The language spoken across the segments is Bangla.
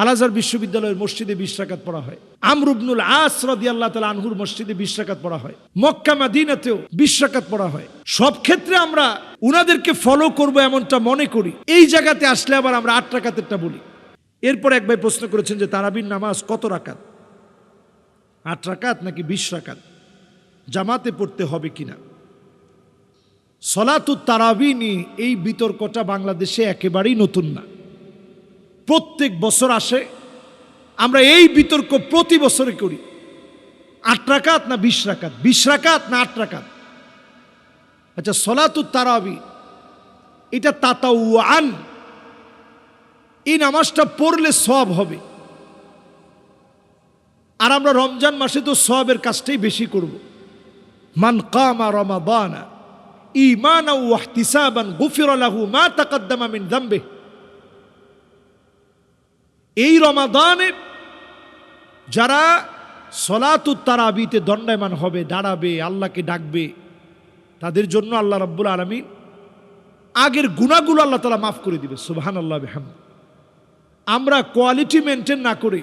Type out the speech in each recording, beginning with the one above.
আলাজার বিশ্ববিদ্যালয়ের মসজিদে বিশ রাকাত পড়া হয়। আমরুবনুল আস রাদি আল্লাহ তালা আনহুর মসজিদে বিশ রাকাত পড়া হয়। মক্কা মাদিনাতেও বিশ রাকাত পড়া হয়। সব ক্ষেত্রে আমরা উনাদেরকে ফলো করব এমনটা মনে করি। এই জায়গাতে আসলে আবার আমরা আট রাকাতেরটা বলি। এরপর এক ভাই প্রশ্ন করেছেন যে, তারাবির নামাজ কত রাকাত? আট রাকাত নাকি বিশ রাকাত? জামাতে পড়তে হবে কিনা? সলাতু তারাবি নিয়ে এই বিতর্কটা বাংলাদেশে একেবারেই নতুন না। প্রত্যেক বছর আসে। আমরা এই বিতর্ক প্রতি বছরে করি। আট রাকাত না বিশ রাকাত? বিশ রাকাত না আট রাকাত? আচ্ছা সলাতু তারাবি। এটা তাতাউয়ান। এই নামাজটা পড়লে সব হবে। আর আমরা রমজান মাসে তো সবের কাজটাই বেশি করব। মান কামা রমাদানা ইমানা ওয়াহতিসাবান গুফির লাহু মা তাকাদ্দামা মিন দাম্বে এই রমাদানে যারা সলাতু তারাবিতে দণ্ডায়মান হবে, দাঁড়াবে, আল্লাহকে ডাকবে, তাদের জন্য আল্লাহ রাব্বুল আলমিন আগের গুণাগুলো আল্লাহ তালা মাফ করে দিবে। সুবহান আল্লাহ বেহাম আমরা কোয়ালিটি মেনটেন না করে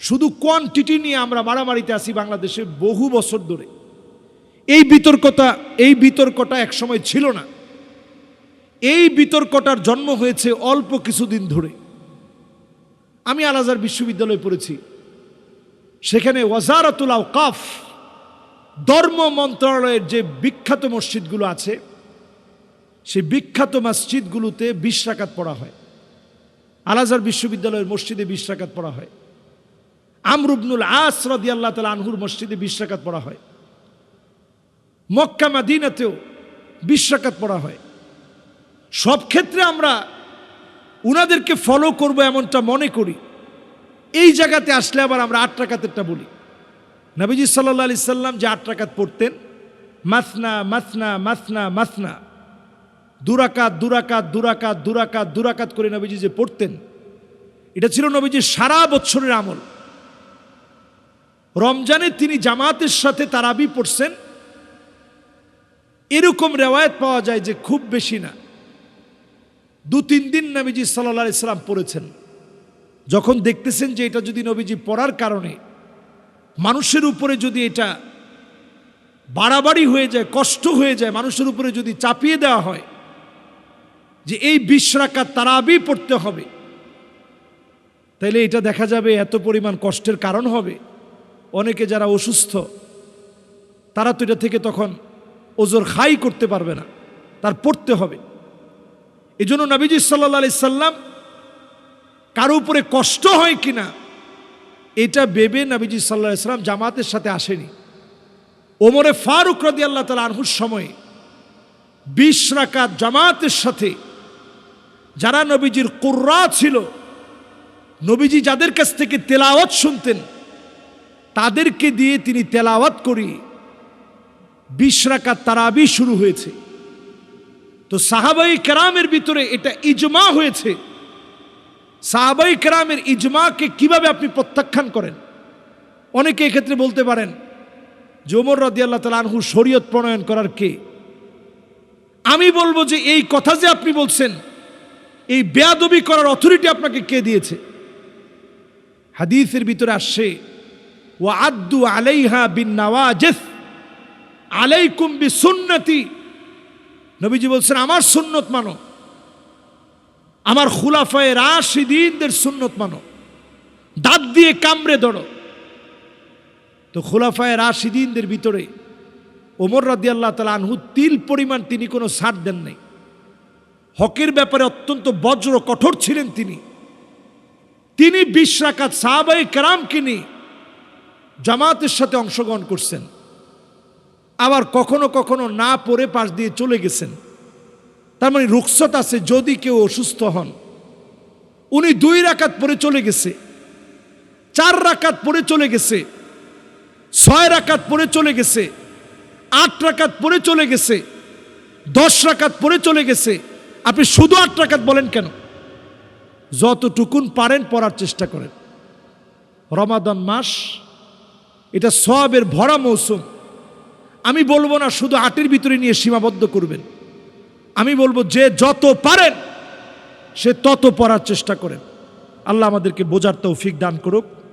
শুধু কোয়ান্টিটি নিয়ে আমরা মারামারিতে আসি বাংলাদেশে বহু বছর ধরে। এই বিতর্কতা, এই বিতর্কটা একসময় ছিল না। এই বিতর্কটার জন্ম হয়েছে অল্প কিছুদিন ধরে। আমি আলাজার বিশ্ববিদ্যালয়ে পড়েছি। সেখানে ওয়াজারাতুল আওকাফ ধর্ম মন্ত্রণালয়ের যে বিখ্যাত মসজিদগুলো আছে, সেই বিখ্যাত মসজিদগুলোতে বিশ রাকাত পড়া হয়। আলাজার বিশ্ববিদ্যালয়ের মসজিদে বিশ রাকাত পড়া হয়। আমরুবনুল আস রাদি আল্লাহ তালা আনহুর মসজিদে বিশ রাকাত পড়া হয়। মক্কা মাদিনাতেও বিশ রাকাত পড়া হয়। সব ক্ষেত্রে আমরা উনাদেরকে ফলো করব এমনটা মনে করি। এই জায়গাতে আসলে আবার আমরা আট রাকাতেরটা বলি। নবীজি সাল্লা আলি সাল্লাম যে আট রাকাত পড়তেন, মাসনা মাসনা মাসনা মাসনা। দুরাকাত দুরাকাত দুরাকাত দুরাকাত দুরাকাত করে নবীজি যে পড়তেন, এটা ছিল নবীজির সারা বছরের আমল। রমজানে তিনি জামাতের সাথে তারাবি পড়ছেন। এরকম রেওয়ায়ত পাওয়া যায় যে খুব বেশি না। দু তিন দিন নবীজি সাল্লা ইসলাম পড়েছেন। যখন দেখতেছেন যে এটা যদি নবীজি পড়ার কারণে মানুষের উপরে যদি এটা বাড়াবাড়ি হয়ে যায়, কষ্ট হয়ে যায়, মানুষের উপরে যদি চাপিয়ে দেওয়া হয়, যে এই বিশ রাকাত তারাবি পড়তে হবে, তাইলে এটা দেখা যাবে এত পরিমাণ কষ্টের কারণ হবে। অনেকে যারা অসুস্থ, তারা তো এটা থেকে তখন ওজোর খাই করতে পারবে না, তার পড়তে হবে। এই জন্য নবীজি সাল্লা সাল্লাম কারও উপরে কষ্ট হয় কিনা, এটা ভেবে নবীজি সাল্লাহ সাল্লাম জামাতের সাথে আসেনি। ওমরে ফারুক রদি আল্লাহ তালা আনহুর সময়ে বিশ রাকাত জামাতের সাথে যারা নবীজির কুর্রা ছিল, নবীজি যাদের কাছ থেকে তেলাওয়াত শুনতেন, তাদেরকে দিয়ে তিনি তেলাওয়াত করি বিশ রাকাত তারাবি শুরু হয়েছে। তো সাহাবাই কেরামের ভিতরে এটা ইজমা হয়েছে। সাহাবাই কেরামের ইজমাকে কীভাবে আপনি প্রত্যাখ্যান করেন? অনেকে এক্ষেত্রে বলতে পারেন, যে রাদি আল্লাহ তালা আনহু শরীয়ত প্রণয়ন করার কে? আমি বলব যে এই কথা যে আপনি বলছেন, এই বেয়াদবি করার অথরিটি আপনাকে কে দিয়েছে? হাদিসের ভিতরে আসছে ও আদু আলাইহা বিন নওয়াজেস, আলাইকুম বি সুন্নতি নবীজি বলছেন, আমার সুন্নত মানো। আমার খুলাফায় রাশিদিনদের সুন্নত মানো। দাঁত দিয়ে কামড়ে ধরো। তো খুলাফায় রাশিদিনদের ভিতরে ওমর আল্লাহ তালা আনহু তিল পরিমাণ তিনি কোনো ছাড় দেন নাই। হকের ব্যাপারে অত্যন্ত বজ্র কঠোর ছিলেন তিনি। তিনি বিশ সাহাবাই কেরামকে নিয়ে জামাতের সাথে অংশগ্রহণ করছেন। আবার কখনো কখনো না পড়ে পাশ দিয়ে চলে গেছেন। তার মানে রুখসত আছে যদি কেউ অসুস্থ হন। উনি দুই রাকাত পরে চলে গেছে, চার রাকাত পরে চলে গেছে, ছয় রাকাত পরে চলে গেছে, আট রাকাত পরে চলে গেছে, দশ রাকাত পরে চলে গেছে। আপনি শুধু আট রাকাত বলেন কেন? যতটুকুন পারেন পড়ার চেষ্টা করেন। রমাদান মাস, এটা সবের ভরা মৌসুম। আমি বলব না শুধু আটের ভিতরে নিয়ে সীমাবদ্ধ করবেন। আমি বলব যে যত পারেন, সে তত পড়ার চেষ্টা করেন। আল্লাহ আমাদেরকে বোঝার তৌফিক দান করুক।